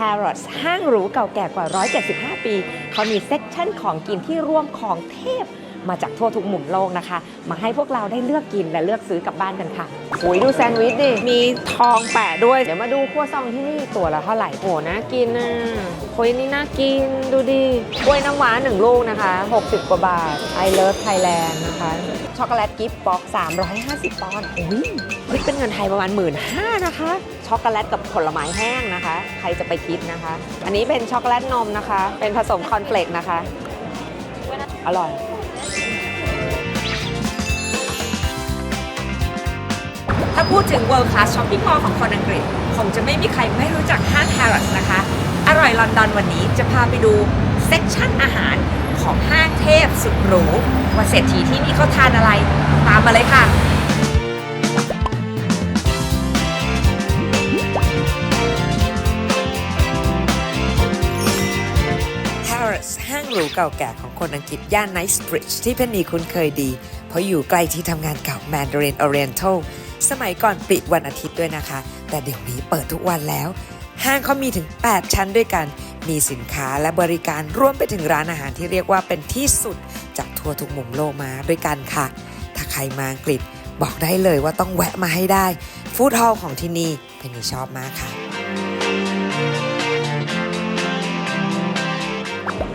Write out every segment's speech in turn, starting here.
Harrods ห้างหรูเก่าแก่กว่า 175 ปี เขามีเซ็กชันของกินที่รวมของเทพมาจากทั่วทุกมุมโลกนะคะ มาให้พวกเราได้เลือกกินและเลือกซื้อกลับบ้านกันค่ะโอ้ยดูแซนด์วิชดิมีทองแปะด้วย เดี๋ยวมาดูครัวซองที่นี่ตัวละเท่าไหร่โอ้น่ากินอะโอ้ยนี่น่ากินดูดิกล้วยน้ำว้าหนึ่งลูกนะคะ 60 กว่าบาท I love Thailand นะคะ ช็อกโกแลตกิฟต์บ็อก350 ปอนด์อุ้ยคิดเป็นเงินไทยประมาณ 1 5ื่นนะคะ ช็อกโกแลตกับผลไม้แห้งนะคะ ใครจะไปคิดนะคะ อันนี้เป็นช็อกโกแลตนมนะคะ เป็นผสมคอนเฟลกนะคะ อร่อยถ้าพูดถึง World Class Shopping Mall ของคนอังกฤษ คงจะไม่มีใครไม่รู้จักห้าง Harrods นะคะ อร่อยลอนดอนวันนี้จะพาไปดูเซ็กชันอาหาร ของห้างเทพสุดหรูว่าเศรษฐีที่นี่เขาทานอะไร ตามมาเลยค่ะห้างหรูเก่าแก่ของคนอังกฤษย่าน Knightsbridge ที่เพนนีคุ้นเคยดี เพราะอยู่ใกล้ที่ทำงานเก่า Mandarin Oriental สมัยก่อนปิดวันอาทิตย์ด้วยนะคะ แต่เดี๋ยวนี้เปิดทุกวันแล้ว ห้างเขามีถึง 8 ชั้นด้วยกัน มีสินค้าและบริการร่วมไปถึงร้านอาหารที่เรียกว่าเป็นที่สุดจากทั่วทุกมุมโลกมาด้วยกันค่ะ ถ้าใครมาอังกฤษบอกได้เลยว่าต้องแวะมาให้ได้ ฟู้ดฮอลล์ของที่นี่เพนนีชอบมากค่ะ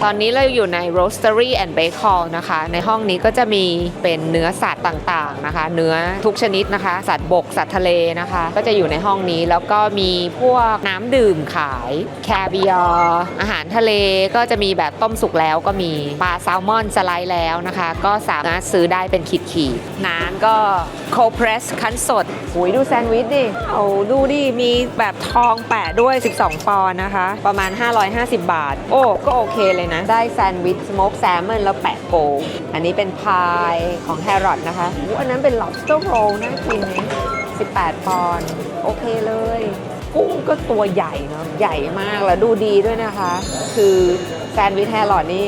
ตอนนี้เราอยู่ใน Roastery and Bake Hall นะคะ ในห้องนี้ก็จะมีเป็นเนื้อสัตว์ต่างๆนะคะ เนื้อทุกชนิดนะคะ สัตว์บก สัตว์ทะเลนะคะ ก็จะอยู่ในห้องนี้แล้วก็มีพวกน้ำดื่มขายแคบียร์อาหารทะเลก็จะมีแบบต้มสุกแล้วก็มีปลาแซลมอนสไลด์แล้วนะคะ ก็สามารถซื้อได้เป็นขีดๆน้ำก็โคเพรสคั้นสดหุยดูแซนด์วิชดิ เอาดูดิ มีแบบทองแปะด้วย 12 ปอนด์นะคะ ประมาณ 550 บาท โอ้ ก็โอเคเลยนะ ได้แซนด์วิชสโมกแซลมอนแล้วแปะโกอันนี้เป็นพายของแฮร์รอดนะคะอันนั้นเป็น lobster roll น่ากินนะ18 ปอนด์โอเคเลยกุ้งก็ตัวใหญ่เนาะใหญ่มากแล้วดูดีด้วยนะคะ คือแซนด์วิชแฮร์รอดนี่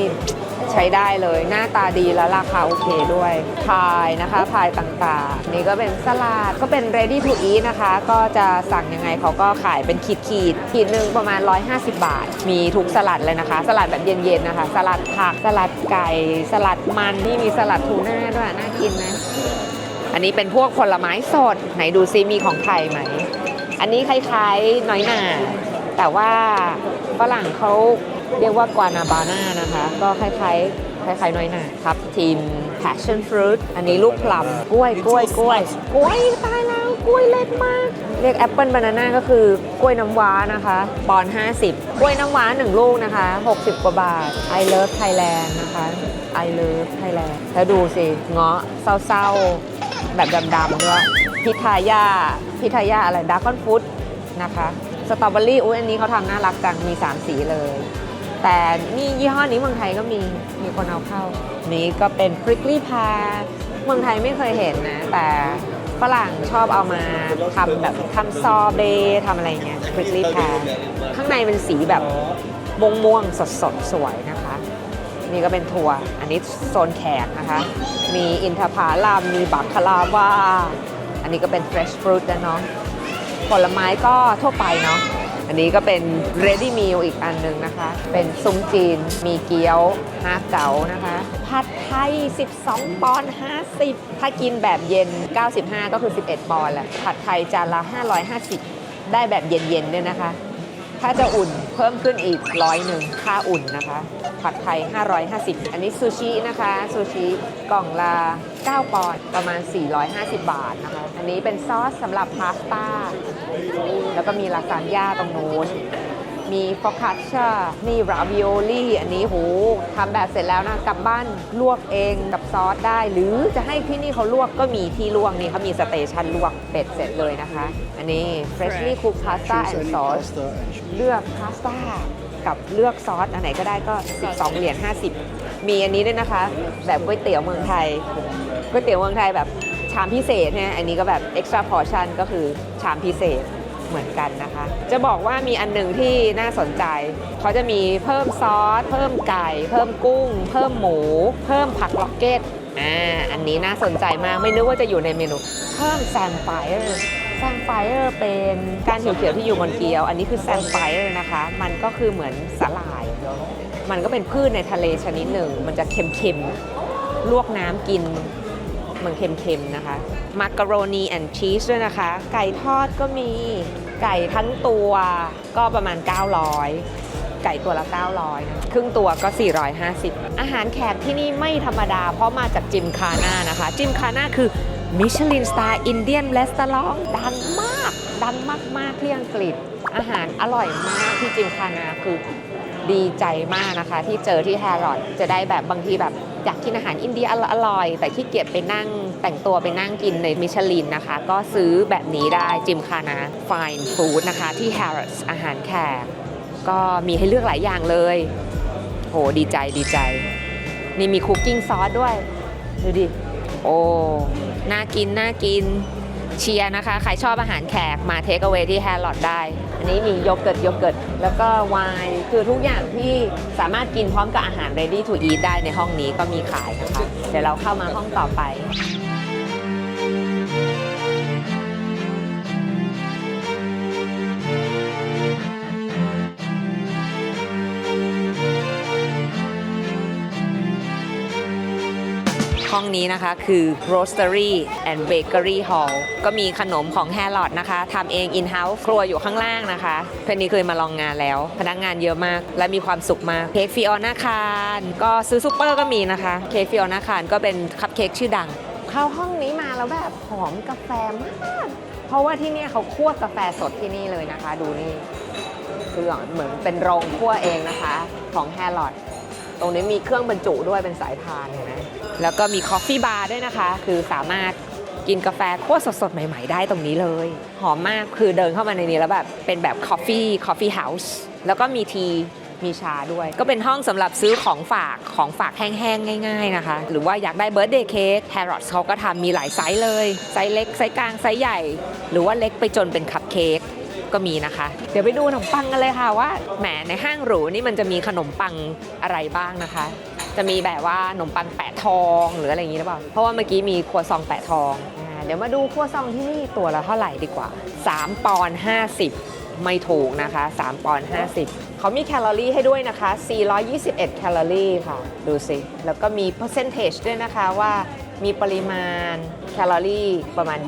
ใช้ได้เลย หน้าตาดีแล้วราคาโอเคด้วยพายนะคะพายต่างๆ นี่ก็เป็นสลัดก็เป็น ready to eat นะคะ ก็จะสั่งยังไงเขาก็ขายเป็นขีดขีดๆขีดหนึ่งประมาณ 150 บาท มีทุกสลัดเลยนะคะ สลัดแบบเย็นๆนะคะ สลัดผักสลัดไก่สลัดมันนี่มีสลัดทูน่าด้วยน่ากินนะอันนี้เป็นพวกผลไม้สดไหนดูซิมีของไทยไหม อันนี้คล้ายๆน้อยหนาแต่ว่าฝรั่งเขา เรียกว่ากวานาบาน่านะคะ ก็คล้ายๆคล้ายๆน้อยหนาครับทีม passion fruit อันนี้ลูกพลัมกล้วยกล้วยกล้วยกล้วยตายแล้วกล้วยเล็กมาก เรียกแอปเปิลบานาน่าก็คือกล้วยน้ำว้านะคะปอน 50 กล้วยน้ำว้า 1 ลูกนะคะ 60 กว่าบาท I love Thailand นะคะ I love Thailand แล้วดูสิ เงาะเศร้าๆ แบบดำๆด้วยพิทายาพิทายาอะไรดาร์คอนฟุตนะคะสตรอเบอรี่อุ้ยอันนี้เขาทำน่ารักจังมี 3 สีเลย แต่นี่ยี่ห้อนี้เมืองไทยก็มีมีคนเอาเข้า นี้ก็เป็นพริกลี่พาเมืองไทยไม่เคยเห็นนะ แต่ฝรั่งชอบเอามาทำแบบทำซอเบทำอะไรเงี้ยพริกลี่พาข้างในเป็นสีแบบม่วงม่วงๆสดสดๆสวยนะคะ นี่ก็เป็นทัวร์อันนี้โซนแขกนะคะ มีอินทผลัมมีบักคลาว่า อันนี้ก็เป็น fresh fruit นะเนาะผลไม้ก็ทั่วไปเนาะ อันนี้ก็เป็น ready meal อีกอันหนึ่งนะคะ เป็นซุ้มจีน มีเกี๊ยวฮาเก๋านะคะ ผัดไทย 12 ปอนด์50 ถ้ากินแบบเย็น 95 ก็คือ 11 ปอนด์แหละ ผัดไทยจานละ 550 ได้แบบเย็นๆด้วยนะคะ ถ้าจะอุ่นเพิ่มขึ้นอีกร้อยหนึ่งค่าอุ่นนะคะ ผัดไทย 550 อันนี้ซูชินะคะซูชิกล่องละ 9 ปอนด์ประมาณ 450 บาทนะคะ อันนี้เป็นซอสสำหรับพาสต้า แล้วก็มีลาซานญ่าตรงนู้น มีฟอคาช a มีราวิโอลี่อันนี้โหทำแบบเสร็จแล้วนะกลับบ้านลวกเองกับซอสได้ หรือจะให้ที่นี่เขาลวกก็มีที่ลวกนี่เขามีสเตชันลวกเป็ดเสร็จเลยนะคะ อันนี้ freshly cooked pasta and sauce เลือกพาสต้ากับเลือกซอสอันไหนก็ได้ก็ 12 เหรียญ50 มีอันนี้ด้วยนะคะ แบบก๋วยเตี๋ยวเมืองไทยก๋วยเตี๋ยวเมืองไทยแบบชามพิเศษเนี่ยอันนี้ก็แบบ extra portion ก็คือชามพิเศษ เหมือนกันนะคะ จะบอกว่ามีอันหนึ่งที่น่าสนใจ เขาจะมีเพิ่มซอส เพิ่มไก่ เพิ่มกุ้ง เพิ่มหมู เพิ่มผักล็อกเก็ตอ่าอันนี้น่าสนใจมากไม่นึกว่าจะอยู่ในเมนู เพิ่มแซมไฟร์แซมไฟเออร์เป็นการเขียวๆที่อยู่บนเกี๊ยว อันนี้คือแซมไฟเออร์นะคะ มันก็คือเหมือนสาหร่าย มันก็เป็นพืชในทะเลชนิดหนึ่ง มันจะเค็มๆลวกน้ำกิน มันเค็มๆนะคะมักกะโรนีแอนด์ชีสด้วยนะคะ ไก่ทอดก็มีไก่ทั้งตัวก็ประมาณ 900 ไก่ตัวละ 900นะครึ่งตัวก็ 450 อาหารแขกที่นี่ไม่ธรรมดา เพราะมาจากจิมคาน่านะคะ จิมคาน่าคือมิชลินสตาร์อินเดียนレスตอรองดังมาก ดังมาก ๆ ที่อังกฤษ อาหารอร่อยมากที่จิมคานาคือ ดีใจมากนะคะ ที่เจอที่แฮร์รอดจะได้แบบบางทีแบบอยากกินอาหารอินเดียอร่อย แต่ขี้เกียจไปนั่งแต่งตัวไปนั่งกินในมิชลินนะคะ ก็ซื้อแบบนี้ได้จิมคานา Fine Food นะคะ ที่ Harrods อาหารแขกก็มีให้เลือกหลายอย่างเลย โหดีใจดีใจ นี่มีคุกกิ้งซอสด้วย ดูดิ โอ้ น่ากิน น่ากินเชียร์นะคะ ใครชอบอาหารแขกมาเทคเอา a y ที่แฮร์รอดได้ อันนี้มีโยเกิร์ตโยเกิร์ตแล้วก็ไวน์คือทุกอย่างที่สามารถกินพร้อมกับอาหาร ready to eat ได้ในห้องนี้ก็มีขายนะคะ เดี๋ยวเราเข้ามาห้องต่อไป ห้องนี้นะคะคือ Roastery and Bakery Hall ก็มีขนมของแฮร์รอดนะคะทำเอง in-house ครัวอยู่ข้างล่างนะคะเพนนีเคยมาลองงานแล้ว พนักงานเยอะมาก และมีความสุขมากเค้กฟิออนาคารก็ซื้อซูเปอร์ก็มีนะคะเค้กฟิออนาคารก็เป็นคัพเค้กชื่อดัง เข้าห้องนี้มาแล้วแบบหอมกาแฟมาก เพราะว่าที่นี่เขาคั่วกาแฟสดที่นี่เลยนะคะ ดูนี่คือเหมือนเป็นโรงคั่วเองนะคะ ของแฮร์รอด ตรงนี้มีเครื่องบรรจุด้วยเป็นสายพานเห็นไหมแล้วก็มีคอฟฟี่บาร์ด้วยนะคะ คือสามารถกินกาแฟคั่วสดๆ ใหม่ ๆ ได้ตรงนี้เลย หอมมากคือเดินเข้ามาในนี้แล้วแบบ เป็นแบบคอฟฟี่คอฟฟี่เฮาส์แล้วก็มีทีมีชาด้วย ก็เป็นห้องสำหรับซื้อของฝากของฝากแห้งๆ ง่าย ๆ นะคะ หรือว่าอยากได้เบิร์ d เดย์เค้กแฮร์รอดเขาก็ทำมีหลายไซส์เลย ไซส์เล็ก ไซส์กลาง ไซส์ใหญ่ หรือว่าเล็กไปจนเป็นคัพเค้ก ก็มีนะคะ เดี๋ยวไปดูขนมปังกันเลยค่ะว่าแหมในห้างหรูนี่มันจะมีขนมปังอะไรบ้างนะคะ จะมีแบบว่าขนมปังแปะทองหรืออะไรอย่างนี้หรือเปล่าเพราะว่าเมื่อกี้มีครัวซองแปะทองอ่าเดี๋ยวมาดูครัวซองที่นี่ตัวละเท่าไหร่ดีกว่า 3 ปอนด์50 ไม่ถูกนะคะ 3 ปอนด์50 เขามีแคลอรี่ให้ด้วยนะคะ 421 แคลอรี่ค่ะ ดูสิ แล้วก็มี percentage ด้วยนะคะว่ามีปริมาณแคลอรี่ประมาณ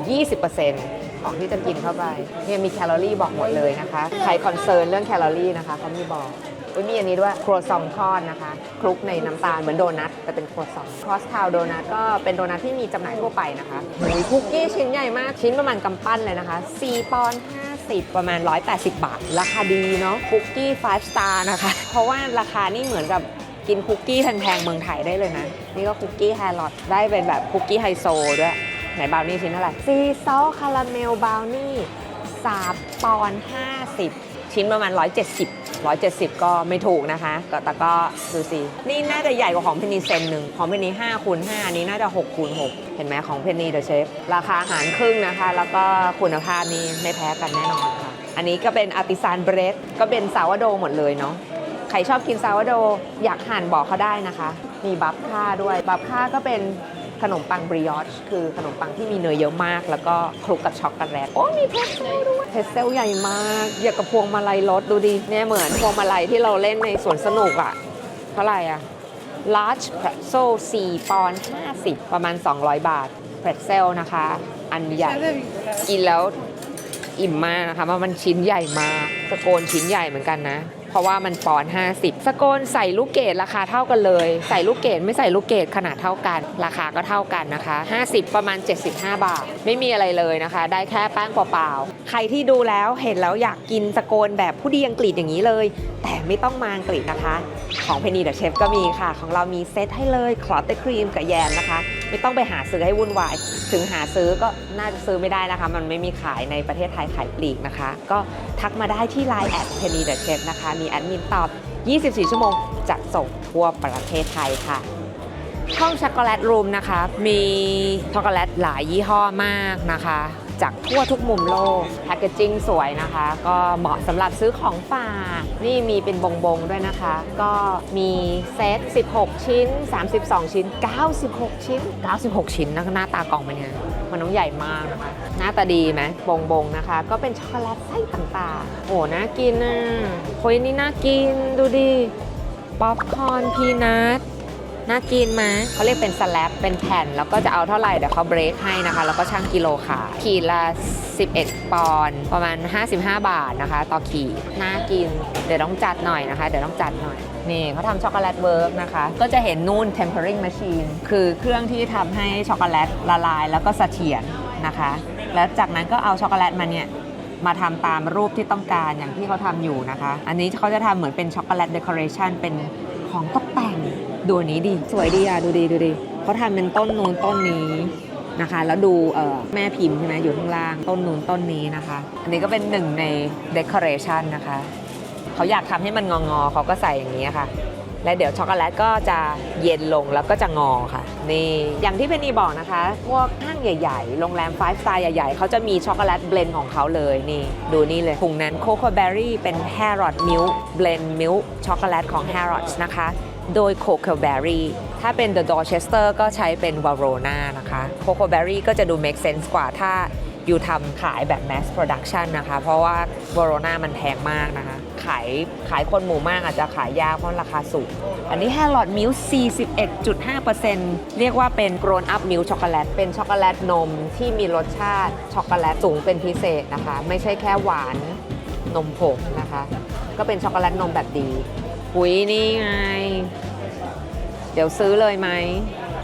20% ของที่จะกินเข้าไปเนี่ยมีแคลอรี่บอกหมดเลยนะคะใครคอนเซิร์นเรื่องแคลอรี่นะคะเขามีบอกอุ๊ยมีอันนี้ด้วยครัวซองทอดนะคะคลุกในน้ำตาลเหมือนโดนัทแต่เป็นครัวซองครอสทาวโดนัทก็เป็นโดนัทที่มีจำหน่ายทั่วไปนะคะหุยคุกกี้ชิ้นใหญ่มากชิ้นประมาณกำปั้นเลยนะคะ4ปอนด์50ประมาณ 180 บาท ราคาดีเนาะคุกกี้5 star นะคะ เพราะว่าราคานี่เหมือนกับกินคุกกี้แพงๆเมืองไทยได้เลยนะ นี่ก็คุกกี้แฮร์รอดได้เป็นแบบคุกกี้ไฮโซด้วย ไหนบราวนี่ชิ้นเท่าไหร่ซีซอสคาราเมลบราวนี่3ปอนด์50ชิ้นประมาณ 170 170 ก็ไม่ถูกนะคะก็แต่ก็ดูสินี่น่าจะใหญ่กว่าของเพนนีเซนหนึ่งของเพนนี5คูณ5อันนี้น่าจะ6คูณ6เห็นไหมของเพนนีเดอะเชฟราคาหารครึ่งนะคะ แล้วก็คุณภาพนี่ไม่แพ้กันแน่นอนค่ะ อันนี้ก็เป็นอาร์ติซานเบรดก็เป็นซาวโดหมดเลยเนาะใครชอบกินซาวโดอยากหั่นบอกเขาได้นะคะ มีบัฟค่าด้วยบัฟค่าก็เป็น ขนมปังบริออชคือขนมปังที่มีเนยเยอะมาก แล้วก็คลุกกับช็อกโกแลตโอ้มีเพรสเซลด้วยเพรสเซลใหญ่มากอยากกับพวงมาลัยรถดูดิเนี่ยเหมือนพวงมาลัยที่เราเล่นในสวนสนุกอะเท่าไหร่อะ large pretzel 4ปอนด์50 ประมาณ 200 บาทเพรสเซลนะคะ อันใหญ่ กินแล้วอิ่มมากนะคะเพราะมันชิ้นใหญ่มากสโกนชิ้นใหญ่เหมือนกันนะ เพราะว่ามันปอน 50 สโกนใส่ลูกเกดราคาเท่ากันเลย ใส่ลูกเกดไม่ใส่ลูกเกดขนาดเท่ากัน ราคาก็เท่ากันนะคะ 50 ประมาณ 75 บาท ไม่มีอะไรเลยนะคะ ได้แค่แป้งเปล่าๆ ใครที่ดูแล้วเห็นแล้วอยากกินสโกนแบบผู้ดีอังกฤษอย่างนี้เลย แต่ไม่ต้องมาอังกฤษนะคะของเพนนีเดอะเชฟก็มีค่ะ ของเรามีเซตให้เลยคลอตเตครีมกับแยมนะคะ ไม่ต้องไปหาซื้อให้วุ่นวาย ถึงหาซื้อก็น่าจะซื้อไม่ได้นะคะ มันไม่มีขายในประเทศไทยขายปลีกนะคะ ก็ทักมาได้ที่ Line แอดเพนนีเดอะเชฟนะคะ มีแอดมินตอบ 24 ชั่วโมงจัดส่งทั่วประเทศไทยค่ะห้องช็อกโกแลตรูมนะคะ มีช็อกโกแลตหลายยี่ห้อมากนะคะ จากทั่วทุกมุมโลก แพคเกจจิ้งสวยนะคะ ก็เหมาะสำหรับซื้อของฝากนี่มีเป็นบงบงๆด้วยนะคะ ก็มีเซต 16 ชิ้น 32 ชิ้น 96 ชิ้น 96 ชิ้นนะหน้าตากล่องเป็นไงมันน้องใหญ่มากนะคะ หน้าตาดีไหมบงบงๆนะคะ ก็เป็นช็อกโกแลตไส้ต่างๆ โอ้น่ากินอะโอ้ยนี่น่ากินดูดิ ป๊อปคอร์นพีนัท น่ากินไหมเขาเรียกเป็นสแลบเป็นแผ่น แล้วก็จะเอาเท่าไหร่เดี๋ยวเขาเบรกให้นะคะ แล้วก็ช่างกิโลขายขีดละ 11 ปอนด์ประมาณ 55 บาทนะคะ ต่อขีดน่ากิน เดี๋ยวต้องจัดหน่อยนะคะ เดี๋ยวต้องจัดหน่อย นี่เขาทำช็อกโกแลตเวิร์กนะคะ ก็จะเห็นนู่น tempering machine คือเครื่องที่ทำให้ช็อกโกแลตละลาย แล้วก็เสถียรนะคะ แล้วจากนั้นก็เอาช็อกโกแลตมาเนี่ยมาทำตามรูปที่ต้องการอย่างที่เขาทำอยู่นะคะ อันนี้เขาจะทำเหมือนเป็นช็อกโกแลตเดคอเรชันเป็นของตก ดูอันนี้ดิสวยดีอะดูดีดูดีเขาทำเป็นต้นนูนต้นนี้นะคะ แล้วดูเออแม่พิมพ์ใช่ไหมอยู่ข้างล่างต้นนูนต้นนี้นะคะ อันนี้ก็เป็นหนึ่งในเดคอเรชันนะคะเขาอยากทำให้มันงองๆเขาก็ใส่อย่างนี้ค่ะ และเดี๋ยวช็อกโกแลตก็จะเย็นลงแล้วก็จะงอค่ะ นี่อย่างที่เพนนีบอกนะคะ พวกห้างใหญ่ ๆ โรงแรม5สไตล์ใหญ่ ๆ เขาจะมีช็อกโกแลตเบลนด์ของเขาเลยนี่ดูนี่เลยถุงนั้นโคโค่เบอร์รี่เป็น Harrod Milk Blend Milk ช็อกโกแลตของ Harrods นะคะ โดย Cocoa Berry ถ้าเป็น The Dorchester ก็ใช้เป็น Varona นะคะ Cocoa Berry ก็จะดู make sense กว่าถ้าอยู่ทำขายแบบ mass production นะคะ เพราะว่า Varona มันแพงมากนะคะ ขายขายคนหมู่มากอาจจะขายยากเพราะราคาสูง อันนี้ Harrod Milk 41.5%เรียกว่าเป็น grown up milk ช็อกโกแลต เป็นช็อกโกแลตนมที่มีรสชาติช็อกโกแลตสูงเป็นพิเศษนะคะ ไม่ใช่แค่หวานนมผงนะคะ ก็เป็นช็อกโกแลตนมแบบดี หุยนี่ไง เดี๋ยวซื้อเลยไหม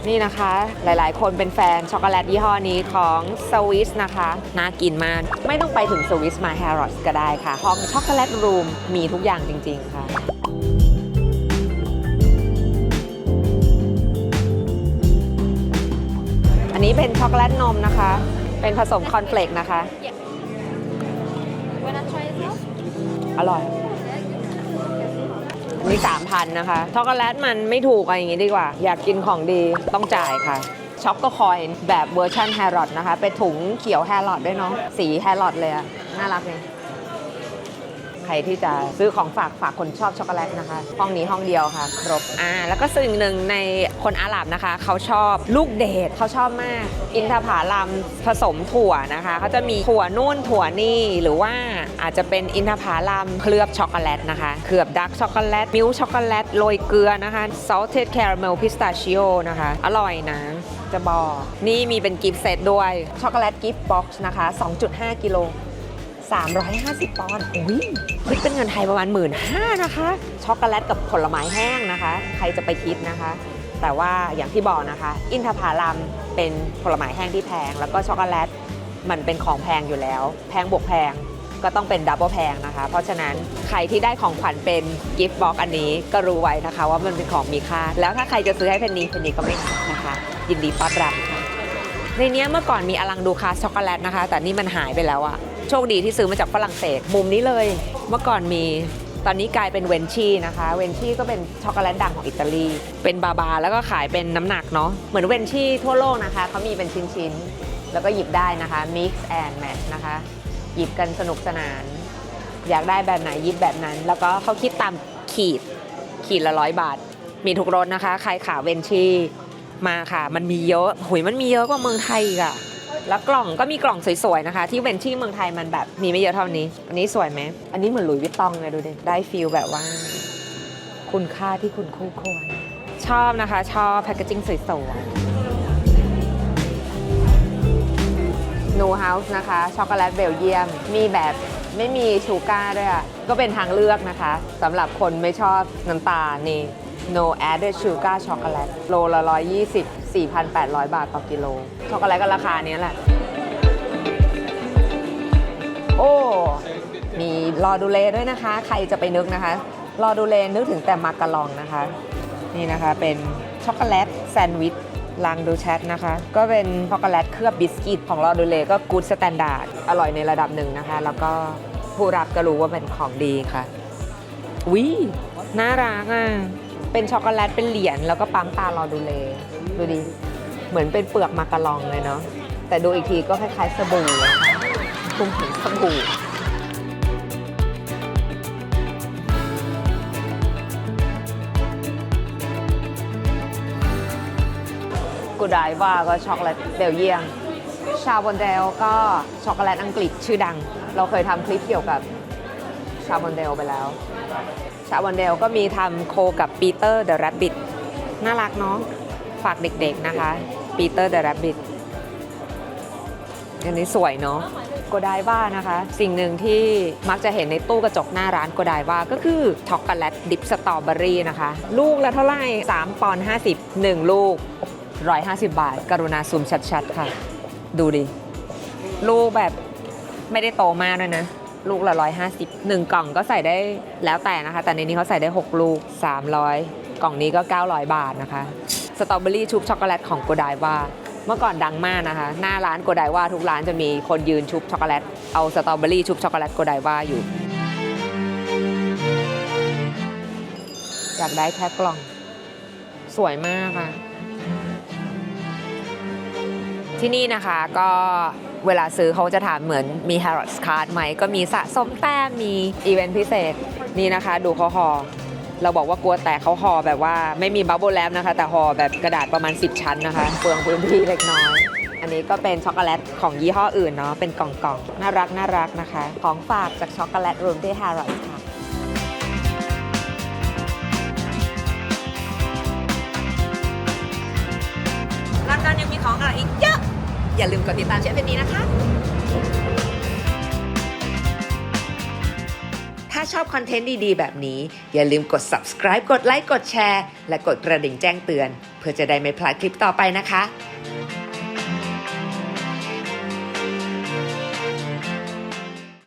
นี่นะคะ หลายๆ คนเป็นแฟนช็อกโกแลตยี่ห้อนี้ของสวิสนะคะ น่ากินมาก ไม่ต้องไปถึงสวิสมาแฮร์รอ s ก็ได้ค่ะ ห้องช็อกโกแลตรูมมีทุกอย่างจริง ๆ ค่ะอันนี้เป็นช็อกโกแลตนมนะคะ เป็นผสมคอนเฟลกนะคะ Wanna try it now? อร่อย มีสามพันนะคะ ช็อกโกแลตมันไม่ถูกอะไรอย่างงี้ดีกว่า อยากกินของดีต้องจ่ายค่ะ ช็อกโกคอยแบบเวอร์ชันแฮร์รอดนะคะ เป็นถุงเขียวแฮร์รอดด้วยเนาะ สีแฮร์รอดเลยอะน่ารักเลย ใครที่จะซื้อของฝากฝากคนชอบช็อกโกแลตนะคะ ห้องนี้ห้องเดียวค่ะ ครบอ่าแล้วก็สิ่งหนึ่งในคนอาหรับนะคะ เขาชอบลูกเดทเขาชอบมาก อินทผลัมผสมถั่วนะคะเขาจะมีถั่วนู่นถั่วนี่หรือว่าอาจจะเป็นอินทผลัมเคลือบช็อกโกแลตนะคะเคลือบดักช็อกโกแลตมิลช็อกโกแลตโรยเกลือนะคะ salted caramel pistachio นะคะ อร่อยนะจะบอก นี่มีเป็นกิฟต์เซตด้วย ช็อกโกแลตกิฟต์บ็อกซ์นะคะ 2.5 กิโล 350ปอนด์อุ้ยคิดเป็นเงินไทยประมาณ 1 5ื่นนะคะ ช็อกโกแลตกับผลไม้แห้งนะคะ ใครจะไปคิดนะคะ แต่ว่าอย่างที่บอกนะคะ อินทผลัมเป็นผลไม้แห้งที่แพง แล้วก็ช็อกโกแลตมันเป็นของแพงอยู่แล้ว แพงบวกแพงก็ต้องเป็นดับเบิลแพงนะคะ เพราะฉะนั้นใครที่ได้ของขวัญเป็นกิฟต์บ็อกอันนี้ก็รู้ไว้นะคะ ว่ามันเป็นของมีค่า แล้วถ้าใครจะซื้อให้เพนนีเพนนีก็ไม่หักนะคะ ยินดีต้อนรับค่ะในนี้เมื่อก่อนมีอลังดูคาช็อกโกแลตนะคะ แต่นี่มันหายไปแล้วอะ โชคดีที่ซื้อมาจากฝรั่งเศสมุมนี้เลยเมื่อก่อนมีตอนนี้กลายเป็นเวนชี่นะคะ เวนชี่ก็เป็นช็อกโกแลตดังของอิตาลี เป็นบาบาแล้วก็ขายเป็นน้ำหนักเนาะเหมือนเวนชี่ทั่วโลกนะคะเขามีเป็นชิ้นๆ แล้วก็หยิบได้นะคะ mix and match นะคะ หยิบกันสนุกสนาน อยากได้แบบไหนหยิบแบบนั้น แล้วก็เขาคิดตามขีดขีดละร้อยบาท มีทุกรสนะคะ ใครขาเวนชี่มาค่ะ มันมีเยอะหุยมันมีเยอะกว่าเมืองไทยอีกอะ แล้วกล่องก็มีกล่องสวยๆนะคะ ที่เวนชี่เมืองไทยมันแบบมีไม่เยอะเท่านี้ อันนี้สวยไหม อันนี้เหมือนหลุยส์วิตตองเลยดูดิ ได้ฟีลแบบว่า คุณค่าที่คุณคู่ควร ชอบนะคะ ชอบแพคเกจิ้งสวยๆ No House นะคะ ช็อกโกแลตเบลเยียม มีแบบไม่มีชูการ์ด้วยอะ ก็เป็นทางเลือกนะคะสำหรับคนไม่ชอบน้ำตาลนี่ No added sugar ช็อกโกแลตโลละ 120 4,800 บาทต่อกิโล ช็อกโกแลตก็ราคานี้แหละ โอ้ มีรอดูเลด้วยนะคะ ใครจะไปนึกนะคะ รอดูเลนึกถึงแต่มาการองนะคะ นี่นะคะเป็นช็อกโกแลตแซนด์วิชลางดูแชทนะคะ ก็เป็นช็อกโกแลตเคลือบบิสกิตของรอดูเลก็กูดสแตนดาร์ดอร่อยในระดับหนึ่งนะคะ แล้วก็ผู้รับก็รู้ว่าเป็นของดีค่ะวิน่ารักอะ เป็นช็อกโกแลตเป็นเหรียญแล้วก็ปั๊มตารอดูเลดูดิเหมือนเป็นเปลือกมาการองเลยเนาะแต่ดูอีกทีก็คล้ายๆสบู่อะค่ะคลุมถึงสบู่กูไดว่าก็ช็อกโกแลตเบลเยียม ชาบอนเดลก็ช็อกโกแลตอังกฤษชื่อดัง เราเคยทำคลิปเกี่ยวกับชาบอนเดลไปแล้ว ชาบอนเดลก็มีทำโคกับปีเตอร์เดอะแรบบิทน่ารักเนาะฝากเด็กๆนะคะปีเตอร์เดอะแรบบิทอันนี้สวยเนาะโกไดว่านะคะ สิ่งหนึ่งที่มักจะเห็นในตู้กระจกหน้าร้านโกไดว่าก็คือช็อกโกแลตดิปสตรอเบอรี่นะคะ ลูกละเท่าไหร่3ปอนด์50 1 ลูก 150 บาท กรุณาซูมชัดๆ ค่ะ ดูดิ ลูกแบบไม่ได้โตมากด้วยนะ ลูกละ150 1 กล่องก็ใส่ได้แล้วแต่นะคะ แต่ในนี้เขาใส่ได้ 6 ลูก 300 กล่องนี้ก็ 900 บาทนะคะสตรอเบอรี่ชุบช็อกโกแลตของโกไดว่าเมื่อก่อนดังมากนะคะ หน้าร้านโกไดว่าทุกร้านจะมีคนยืนชุบช็อกโกแลตเอาสตรอเบอรี่ชุบช็อกโกแลตโกไดว่าอยู่อยากได้แค่กล่อง สวยมากอะที่นี่นะคะก็ เวลาซื้อเขาจะถามเหมือนมี Harrods Card ไหม ก็มีสะสมแต้มมีอีเวนต์พิเศษ นี่นะคะ ดูเขาห่อเราบอกว่ากลัวแตกเขาห่อแบบว่าไม่มีบับเบิลแรปนะคะ แต่ห่อแบบกระดาษประมาณ 10 ชั้นนะคะเปลืองพื้นที่เล็กน้อย อันนี้ก็เป็นช็อกโกแลตของยี่ห้ออื่นเนาะเป็นกล่องๆ น่ารักน่ารักนะคะ ของฝากจากช็อกโกแลตรวมที่ Harrods ค่ะลอนดอนยังมีของอะไรอีก อย่าลืมกดติดตามเชฟเป็นนี้นะคะ ถ้าชอบคอนเทนต์ดีๆ แบบนี้ อย่าลืมกด subscribe กดไลค์กดแชร์ และกดกระดิ่งแจ้งเตือน เพื่อจะได้ไม่พลาดคลิปต่อไปนะคะ